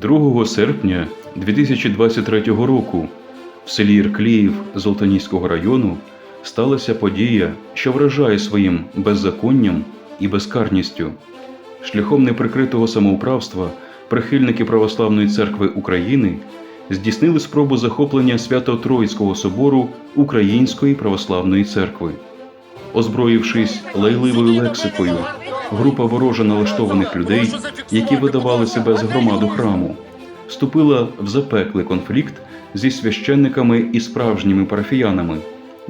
2 серпня 2023 року в селі Іркліїв Золотоніського району сталася подія, що вражає своїм беззаконням і безкарністю. Шляхом неприкритого самоуправства прихильники Православної церкви України здійснили спробу захоплення Свято-Троїцького собору Української православної церкви. Озброївшись лайливою лексикою, група вороже налаштованих людей, які видавали себе з громаду храму, вступила в запеклий конфлікт зі священниками і справжніми парафіянами,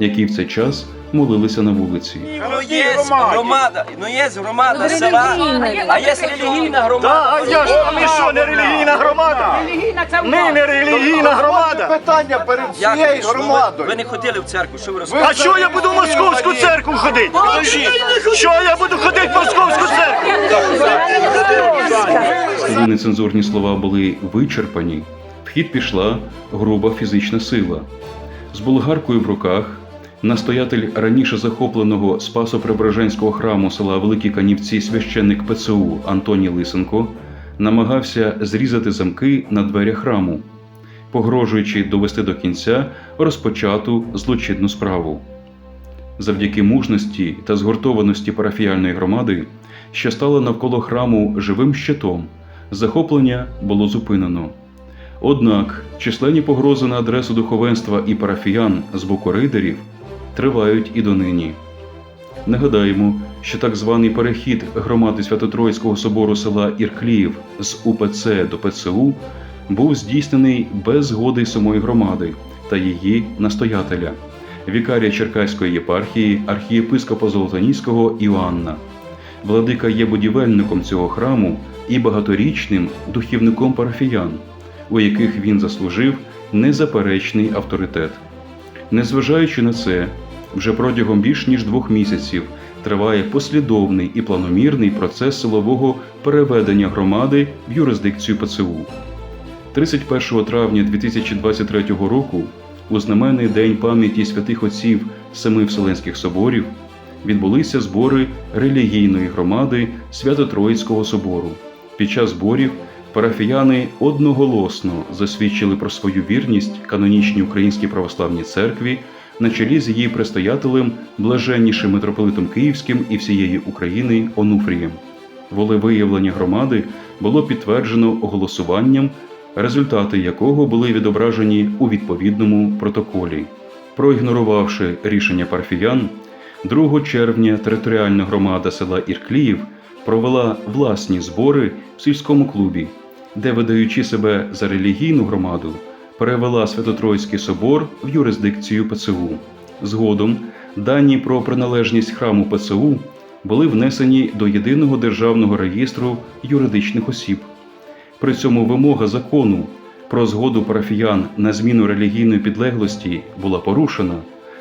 які в цей час молилися на вулиці. Ну є громада, ну є громада села, а є релігійна Да, громада. а я ж а ми що, не релігійна громада? Ми не релігійна громада. питання перед ви- громадою. Ви не ходили в церкву, що ви А що я буду в московську церкву ходити? Що я буду ходити в московську церкву? Нецензурні слова були вичерпані, в хід пішла груба фізична сила. З болгаркою в руках настоятель раніше захопленого Спасо-Преображенського храму села Великі Канівці священник ПЦУ Антоній Лисенко намагався зрізати замки на дверях храму, погрожуючи довести до кінця розпочату злочинну справу. Завдяки мужності та згуртованості парафіяльної громади, що стала навколо храму живим щитом, захоплення було зупинено. Однак численні погрози на адресу духовенства і парафіян з боку рейдерів тривають і донині. Нагадаємо, що так званий перехід громади Свято-Троїцького собору села Іркліїв з УПЦ до ПЦУ був здійснений без згоди самої громади та її настоятеля, вікарія Черкаської єпархії архієпископа Золотоніського Іоанна. Владика є будівельником цього храму і багаторічним духівником парафіян, у яких він заслужив незаперечний авторитет. Незважаючи на це, вже протягом більш ніж двох місяців триває послідовний і планомірний процес силового переведення громади в юрисдикцію ПЦУ. 31 травня 2023 року, у знаменний день пам'яті святих отців семи Вселенських соборів, відбулися збори релігійної громади Свято-Троїцького собору. Під час зборів парафіяни одноголосно засвідчили про свою вірність канонічній Українській православній церкві на чолі з її предстоятелем, блаженнішим митрополитом Київським і всієї України Онуфрієм. Волевиявлення громади було підтверджено голосуванням, результати якого були відображені у відповідному протоколі. Проігнорувавши рішення парафіян, 2 червня територіальна громада села Іркліїв провела власні збори в сільському клубі, де, видаючи себе за релігійну громаду, перевела Свято-Троїцький собор в юрисдикцію ПЦУ. Згодом дані про приналежність храму ПЦУ були внесені до єдиного державного реєстру юридичних осіб. При цьому вимога закону про згоду парафіян на зміну релігійної підлеглості була порушена,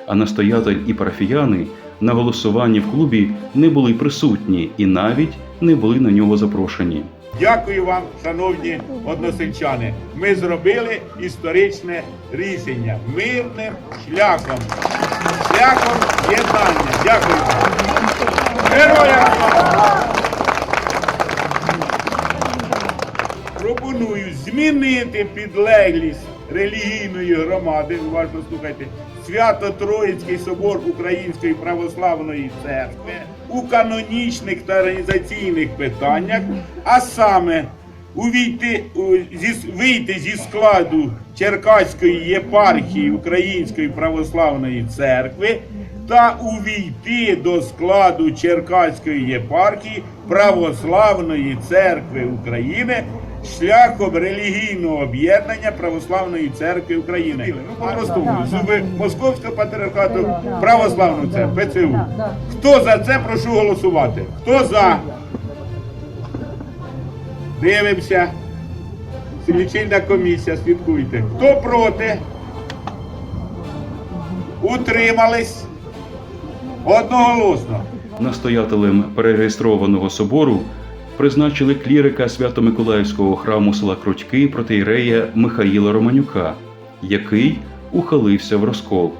а настоятель і парафіяни на голосуванні в клубі не були присутні і навіть не були на нього запрошені. Дякую вам, шановні односельчани. Ми зробили історичне рішення мирним шляхом, шляхом єднання. Дякую вам. Героям! Пропоную змінити підлеглість релігійної громади. Уважно слухайте. Свято-Троїцький собор Української православної церкви у канонічних та організаційних питаннях, а саме увійти, вийти зі складу Черкаської єпархії Української православної церкви та увійти до складу Черкаської єпархії Православної церкви України шляхом релігійного об'єднання Православної церкви України. Ну, по-простому, зуби Московського патріархату Православну церкву, ПЦУ. Хто за це, прошу голосувати. Хто за? Дивимося. Лічильна комісія, слідкуйте. Хто проти? Утримались? Одноголосно. Настоятелем перереєстрованого собору призначили клірика Свято-Миколаївського храму села Крутьки протиєрея Михаїла Романюка, який ухилився в розкол.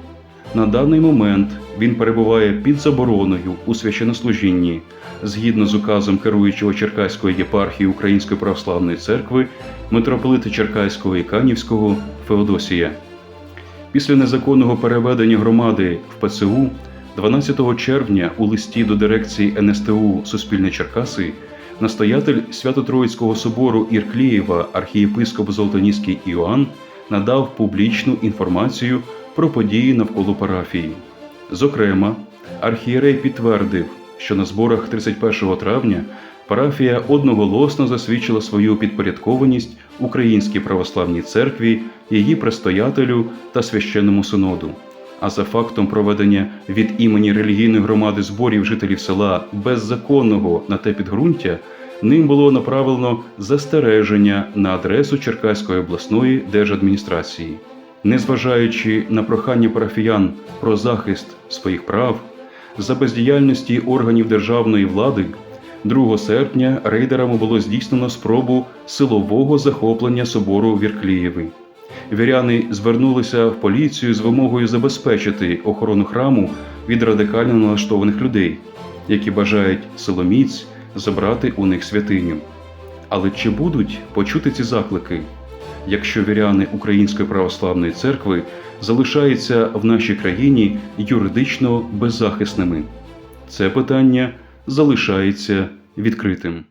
На даний момент він перебуває під забороною у священнослужінні згідно з указом керуючого Черкаської єпархії Української православної церкви митрополита Черкаського і Канівського Феодосія. Після незаконного переведення громади в ПЦУ 12 червня у листі до дирекції НСТУ Суспільне Черкаси настоятель Свято-Троїцького собору Ірклієва архієпископ Золотоніський Іоанн надав публічну інформацію про події навколо парафії. Зокрема, архієрей підтвердив, що на зборах 31 травня парафія одноголосно засвідчила свою підпорядкованість Українській православній церкві, її престоятелю та священному синоду. А за фактом проведення від імені релігійної громади зборів жителів села беззаконного на те підґрунтя, ним було направлено застереження на адресу Черкаської обласної держадміністрації. Незважаючи на прохання парафіян про захист своїх прав, за бездіяльності органів державної влади 2 серпня рейдерами було здійснено спробу силового захоплення собору Вірклієви. Віряни звернулися в поліцію з вимогою забезпечити охорону храму від радикально налаштованих людей, які бажають силоміць забрати у них святиню. Але чи будуть почути ці заклики, якщо віряни Української православної церкви залишаються в нашій країні юридично беззахисними? Це питання залишається відкритим.